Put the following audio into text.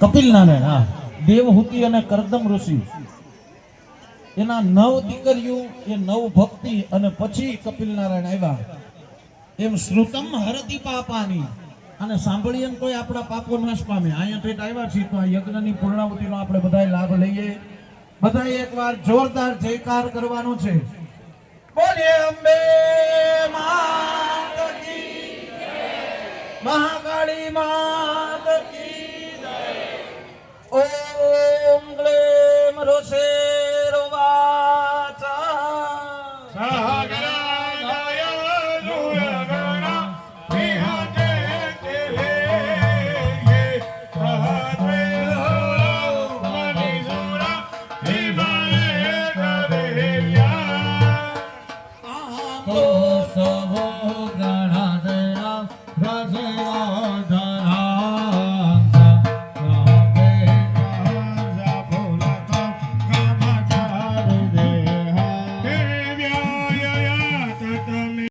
કપિલ નારાયણ હા. દેવહૂતિ અને કરદમ ઋષિ. એના નવ દીકરીઓ, એ નવ ભક્તિ અને પછી કપિલ નારાયણ આવ્યા. એમ શ્રુતમ હરતી પાપાની. અને સાંભળીએ ને કોઈ આપણા પાપો નાશ પામે. અહીંયા ઠેઠ આવ્યા છીએ તો આ યજ્ઞની પૂર્ણાવતિનો આપણે બધા લાભ લઈએ. બધાય એકવાર જોરદાર જયકાર કરવાનો છે. બોલીએ અંબે! મહાકાળી માત राजा